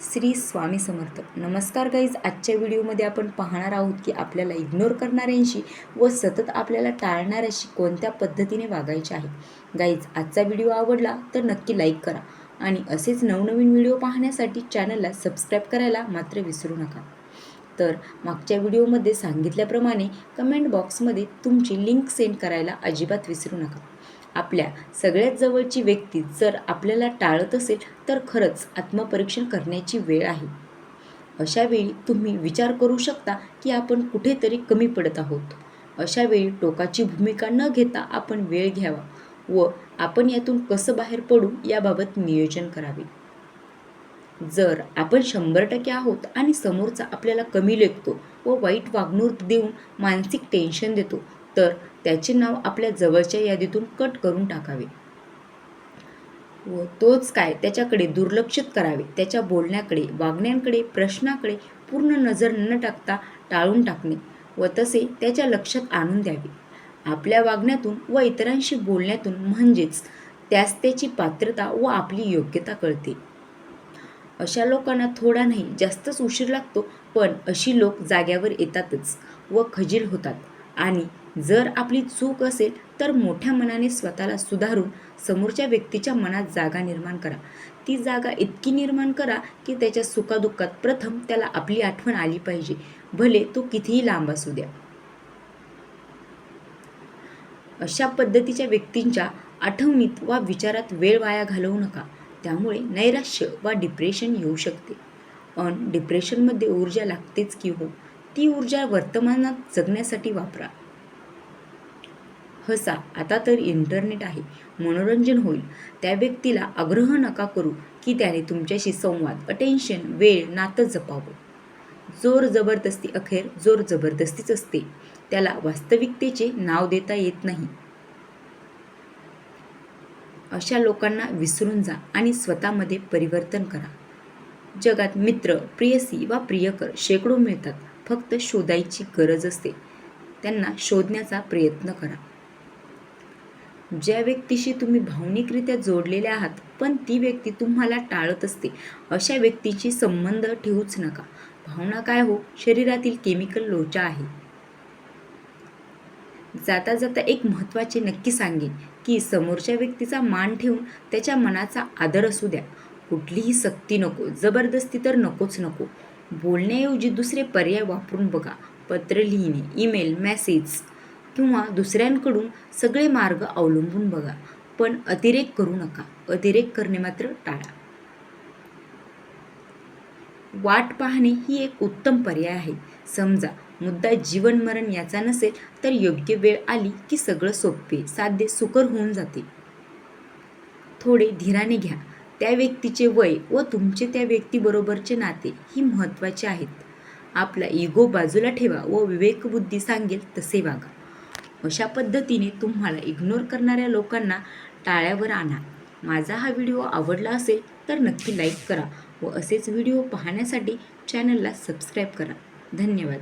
श्री स्वामी समर्थ. नमस्कार गाईज आजच्या व्हिडिओमध्ये आपण पाहणार आहोत की आपल्याला इग्नोर करणाऱ्यांशी व सतत आपल्याला टाळणाऱ्याशी कोणत्या पद्धतीने वागायचे आहे. गाईज आजचा व्हिडिओ आवडला तर नक्की लाईक करा आणि असेच नवनवीन व्हिडिओ पाहण्यासाठी चॅनलला सबस्क्राईब करायला मात्र विसरू नका. तर मागच्या व्हिडिओमध्ये सांगितल्याप्रमाणे कमेंट बॉक्समध्ये तुमची लिंक सेंड करायला अजिबात विसरू नका. आपल्या सगळ्यात जवळची व्यक्ती जर आपल्याला टाळत असेल तर खरंच आत्मपरीक्षण करण्याची वेळ आहे. अशा वेळी तुम्ही विचार करू शकता की आपण कुठेतरी कमी पडत आहोत. अशा वेळी टोकाची भूमिका न घेता आपण वेळ घ्यावा व आपण यातून कसं बाहेर पडू याबाबत नियोजन करावे. जर आपण शंभर टक्के आहोत आणि समोरचा आपल्याला कमी लेखतो व वाईट वागणूक देऊन मानसिक टेन्शन देतो तर त्याचे नाव आपल्या जवळच्या यादीतून कट करून टाकावे. व तोच काय? त्याच्याकडे दुर्लक्षित करावे. त्याच्या बोलण्याकडे वागण्याकडे प्रश्नाकडे पूर्ण नजर न टाकता टाळून टाकणे व तसे त्याच्या लक्षात आणून द्यावे. आपल्या वागण्यातून व इतरांशी बोलण्यातून म्हणजेच त्यास त्याची पात्रता व आपली योग्यता कळते. अशा लोकांना थोडा नाही जास्तच उशीर लागतो पण अशी लोक जाग्यावर येतातच व खजील होतात आणि जर आपली चूक असेल तर मोठ्या मनाने स्वतःला सुधारून समोरच्या व्यक्तीच्या मनात जागा निर्माण करा. ती जागा इतकी निर्माण करा की त्याच्या सुखादुःखात प्रथम त्याला आपली आठवण आली पाहिजे. भले तो कितीही लांब असू द्या. अशा पद्धतीच्या व्यक्तींच्या आठवणीत वा विचारात वेळ वाया घालवू नका. त्यामुळे नैराश्य वा डिप्रेशन येऊ शकते. अन डिप्रेशनमध्ये ऊर्जा लागतेच की हो. ती ऊर्जा वर्तमानात जगण्यासाठी वापरा. हसा आता तर इंटरनेट आहे. मनोरंजन होईल. त्या व्यक्तीला आग्रह नका करू की त्याने तुमच्याशी संवाद अटेन्शन वेळ नातं जपावं. जोर जबरदस्ती अखेर जोर जबरदस्तीच असते. त्याला वास्तविकतेचे नाव देता येत नाही. अशा लोकांना विसरून जा आणि स्वतःमध्ये परिवर्तन करा. जगात मित्र प्रियसी वा प्रियकर शेकडो मिळतात. फक्त शोधायची गरज असते. त्यांना शोधण्याचा प्रयत्न करा. ज्या व्यक्तीशी तुम्ही भावनिकरित्या जोडलेले आहात पण ती व्यक्ती तुम्हाला टाळत असते अशा व्यक्तीशी संबंध ठेवूच नका. भावना काय हो? शरीरातील केमिकल लोचा आहे. जाता जाता एक महत्त्वाचे नक्की सांगेन की समोरच्या व्यक्तीचा मान ठेवून त्याच्या मनाचा आदर असू द्या. कुठलीही सक्ती नको जबरदस्ती तर नकोच नको. बोलण्याऐवजी दुसरे पर्याय वापरून बघा. पत्र लिहिणे ईमेल मेसेज. किंवा दुसऱ्यांकडून सगळे मार्ग अवलंबून बघा पण अतिरेक करू नका. अतिरेक करणे मात्र टाळा. वाट पाहणे ही एक उत्तम पर्याय आहे. समजा मुद्दा जीवन मरण याचा नसेल तर योग्य वेळ आली की सगळं सोपे साध्य सुकर होऊन जाते. थोडे धीराने घ्या. त्या व्यक्तीचे वय व तुमचे त्या व्यक्तीबरोबरचे नाते ही महत्त्वाचे आहेत. आपला इगो बाजूला ठेवा व विवेकबुद्धी सांगेल तसे वागा. अशा पद्धतीने तुम्हाला इग्नोर करणाऱ्या लोकांना टाळ्यावर आणा. माझा हा व्हिडिओ आवडला असेल तर नक्की लाईक करा व असेच व्हिडिओ पाहण्यासाठी चॅनलला सबस्क्राईब करा. धन्यवाद.